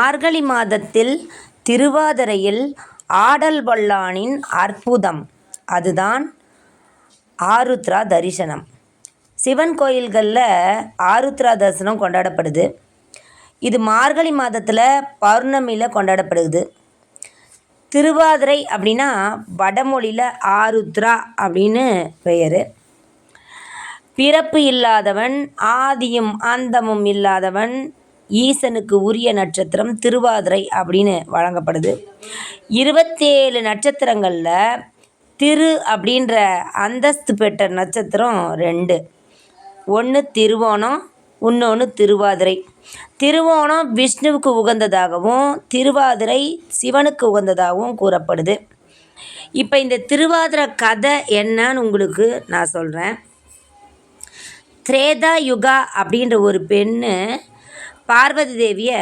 மார்கழி மாதத்தில் திருவாதிரையில் ஆடல் வல்லானின் அற்புதம். அதுதான் ஆருத்ரா தரிசனம். சிவன் கோயில்களில் ஆருத்ரா தரிசனம் கொண்டாடப்படுது. இது மார்கழி மாதத்தில் பௌர்ணமியில் கொண்டாடப்படுது. திருவாதிரை அப்படின்னா வடமொழியில் ஆருத்ரா அப்படின்னு பெயர். பிறப்பு இல்லாதவன் ஆதியும் அந்தமும் இல்லாதவன் ஈசனுக்கு உரிய நட்சத்திரம் திருவாதிரை அப்படின்னு வழங்கப்படுது. இருபத்தேழு நட்சத்திரங்களில் திரு அப்படின்ற அந்தஸ்து பெற்ற நட்சத்திரம் ரெண்டு. ஒன்று திருவோணம் இன்னொன்று திருவாதிரை. திருவோணம் விஷ்ணுவுக்கு உகந்ததாகவும் திருவாதிரை சிவனுக்கு உகந்ததாகவும் கூறப்படுது. இப்போ இந்த திருவாதிரை கதை என்னன்னு உங்களுக்கு நான் சொல்கிறேன் திரேதா யுகா அப்படின்ற ஒரு பெண்ணு பார்வதி தேவியை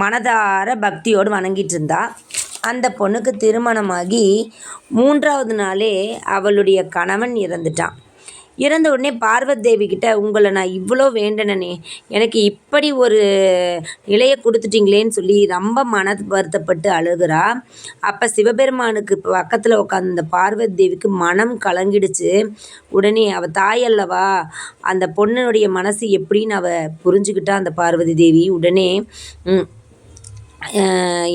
மனதார பக்தியோடு வணங்கிட்டு இருந்தா அந்த பொண்ணுக்கு திருமணமாகி மூன்றாவது நாளே அவளுடைய கணவன் இறந்துட்டான். இறந்த உடனே பார்வதி தேவி கிட்ட உங்களை நான் இவ்வளோ வேண்டனே எனக்கு இப்படி ஒரு நிலையை கொடுத்துட்டீங்களேன்னு சொல்லி ரொம்ப மன வருத்தப்பட்டு அழுகிறா. அப்போ சிவபெருமானுக்கு பக்கத்தில் உட்காந்து அந்த பார்வதி தேவிக்கு மனம் கலங்கிடுச்சு. உடனே அவள் தாய் அல்லவா அந்த பொண்ணுடைய மனசு எப்படின்னு அவள் புரிஞ்சுக்கிட்டா அந்த பார்வதி தேவி. உடனே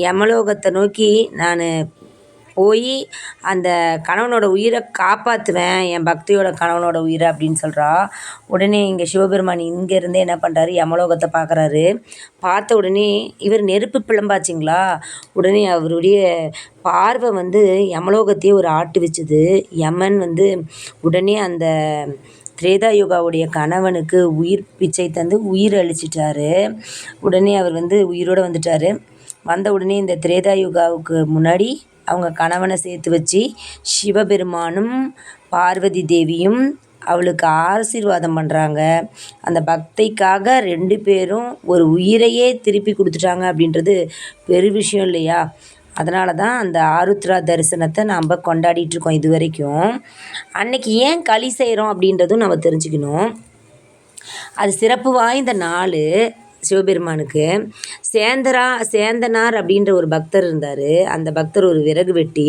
யமலோகத்தை நோக்கி நான் போய் அந்த கணவனோட உயிரை காப்பாற்றுவேன் என் பக்தியோட கணவனோட உயிரை அப்படின்னு சொல்கிறா உடனே இங்கே சிவபெருமான் இங்கேருந்தே என்ன பண்ணுறாரு யமலோகத்தை பார்க்குறாரு பார்த்த உடனே இவர் நெருப்பு பிளம்பாச்சிங்களா? உடனே அவருடைய பார்வை வந்து யமலோகத்தையே ஒரு ஆட்டு வச்சுது. யமன் வந்து உடனே அந்த திரேதாயுகாவுடைய கணவனுக்கு உயிர் பிச்சை தந்து உயிர் அழிச்சிட்டாரு. உடனே அவர் வந்து உயிரோடு வந்துட்டார். வந்த உடனே இந்த திரேதாயுகாவுக்கு முன்னாடி அவங்க கணவனை சேர்த்து வச்சு சிவபெருமானும் பார்வதி தேவியும் அவளுக்கு ஆசீர்வாதம் பண்ணுறாங்க அந்த பக்தைக்காக ரெண்டு பேரும் ஒரு உயிரையே திருப்பி கொடுத்துட்டாங்க அப்படின்றது பெரு விஷயம் இல்லையா? அதனால தான் அந்த ஆருத்ரா தரிசனத்தை நாம் கொண்டாடிட்டுருக்கோம் இது வரைக்கும். அன்னைக்கு ஏன் களி செய்கிறோம் அப்படின்றதும் நம்ம தெரிஞ்சுக்கணும். அது சிறப்பு வாய்ந்த நாள். சிவபெருமானுக்கு சேந்தரா சேந்தனார் அப்படின்ற ஒரு பக்தர் இருந்தார். அந்த பக்தர் ஒரு விறகு வெட்டி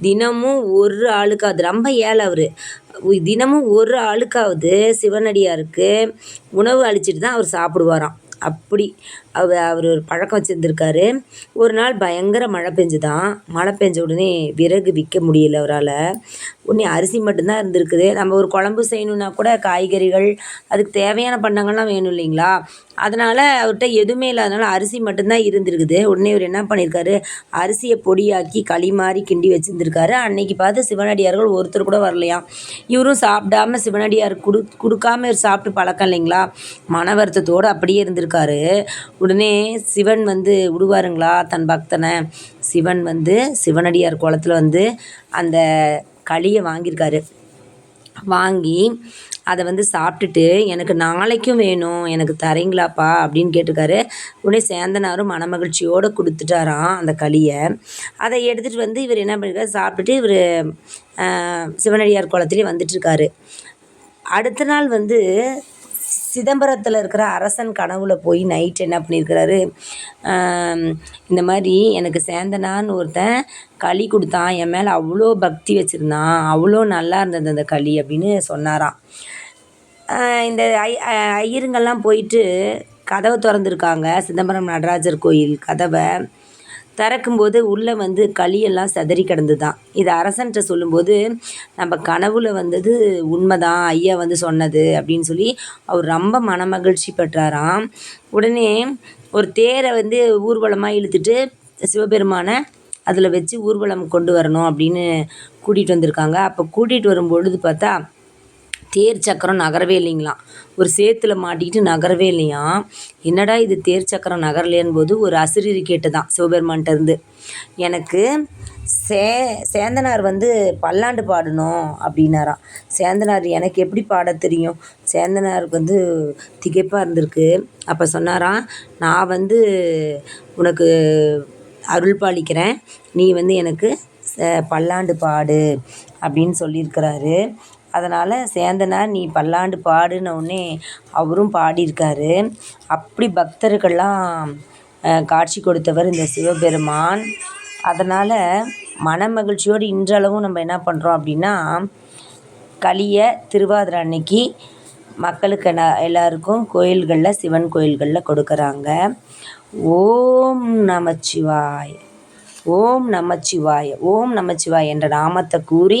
தினமும் ஒரு ஆளுக்காவது ரொம்ப ஏழை அவர். தினமும் ஒரு ஆளுக்காவது சிவனடியாருக்கு உணவு அளிச்சிட்டு தான் அவர் சாப்பிடுவாராம். அப்படி அவ அவர் ஒரு பழக்கம் வச்சுருந்துருக்காரு. ஒரு நாள் பயங்கர மழை பெஞ்சுதான். மழை பெஞ்ச உடனே விறகு விற்க முடியல அவரால். உடனே அரிசி மட்டும்தான் இருந்திருக்குது. நம்ம ஒரு குழம்பு செய்யணுன்னா கூட காய்கறிகள் அதுக்கு தேவையான பண்டங்கள்லாம் வேணும் இல்லைங்களா? அதனால் அவர்கிட்ட எதுவுமே இல்லாதனால அரிசி மட்டும்தான் இருந்திருக்குது. உடனே இவர் என்ன பண்ணியிருக்காரு அரிசியை பொடியாக்கி களி மாதிரி கிண்டி வச்சுருந்துருக்காரு. அன்னைக்கு பார்த்து சிவனடியார்கள் ஒருத்தர் கூட வரலையாம் இவரும் சாப்பிடாம சிவனடியார் கொடு கொடுக்காம இவர் சாப்பிட்டு பழக்கம் இல்லைங்களா? மன வருத்தத்தோடு அப்படியே இருந்திருக்காரு. உடனே சிவன் வந்து விடுவாருங்களா தன் பக்தனை? சிவன் வந்து சிவனடியார் குளத்தில் வந்து அந்த களியை வாங்கியிருக்காரு. வாங்கி அதை வந்து சாப்பிட்டுட்டு எனக்கு நாளைக்கும் வேணும் எனக்கு தரீங்களாப்பா அப்படின்னு கேட்டிருக்காரு. உடனே சேந்தனாரும் மனமகிழ்ச்சியோடு கொடுத்துட்டாராம் அந்த களியை. அதை எடுத்துகிட்டு வந்து இவர் என்ன பண்ணியிருக்காரு சாப்பிட்டுட்டு இவர் சிவனடியார் குளத்துலேயே வந்துட்டுருக்காரு அடுத்த நாள் வந்து சிதம்பரத்தில் இருக்கிற அரசன் கனவுல போய் நைட் என்ன பண்ணியிருக்கிறாரு? இந்த மாதிரி எனக்கு சேந்தனான்னு ஒருத்தன் களி கொடுத்தான். என் மேலே அவ்வளோ பக்தி வச்சுருந்தான். அவ்வளோ நல்லா இருந்தது அந்த களி அப்படின்னு சொன்னாராம். இந்த ஐ ஐ- ஐயருங்கெல்லாம் போயிட்டு கதவை திறந்துருக்காங்க. சிதம்பரம் நடராஜர் கோயில் கதவை. திறக்கும்போது உள்ளே வந்து களியெல்லாம் சிதறி கிடந்துதான். இது அரசன்ட்ட சொல்லும்போது நம்ம கனவுல வந்தது உண்மைதான் ஐயா வந்து சொன்னது அப்படின்னு சொல்லி அவர் ரொம்ப மனமகிழ்ச்சி பெற்றாராம். உடனே ஒரு தேரை வந்து ஊர்வலமாக இழுத்துட்டு சிவபெருமானை அதில் வச்சு ஊர்வலம் கொண்டு வரணும் அப்படின்னு கூட்டிகிட்டு வந்திருக்காங்க. அப்போ கூட்டிகிட்டு வரும்பொழுது பார்த்தா தேர் சக்கரம் நகரவே இல்லைங்களாம். ஒரு சேத்துல மாட்டிக்கிட்டு நகரவே இல்லையாம் என்னடா இது தேர் சக்கரம் நகரலையன் போது ஒரு கேட்டு தான் சிவபெருமான்ட்ட இருந்து. எனக்கு சே சேந்தனார் வந்து பல்லாண்டு பாடணும் அப்படின்னாராம். சேந்தனார் எனக்கு எப்படி பாட தெரியும்? சேந்தனாருக்கு வந்து திகைப்பாக இருந்திருக்கு. அப்போ சொன்னாராம் நான் வந்து உனக்கு அருள் பாலிக்கிறேன். நீ வந்து எனக்கு பல்லாண்டு பாடு. அப்படின்னு சொல்லியிருக்கிறாரு. அதனால் சேந்தனா நீ பல்லாண்டு பாடுனவுடனே அவரும் பாடியிருக்காரு. அப்படி பக்தர்கள்லாம் காட்சி கொடுத்தவர் இந்த சிவபெருமான். அதனால் மனமகிழ்ச்சியோடு இன்றளவும் நம்ம என்ன பண்ணுறோம் அப்படின்னா களியை திருவாதிரை அன்னைக்கு மக்களுக்கு என்ன- எல்லாருக்கும் கோயில்களில் சிவன் கோயில்களில் கொடுக்குறாங்க. ஓம் நமச்சிவாய் ஓம் நமச்சிவாய் ஓம் நமச்சிவாய் என்ற நாமத்தை கூறி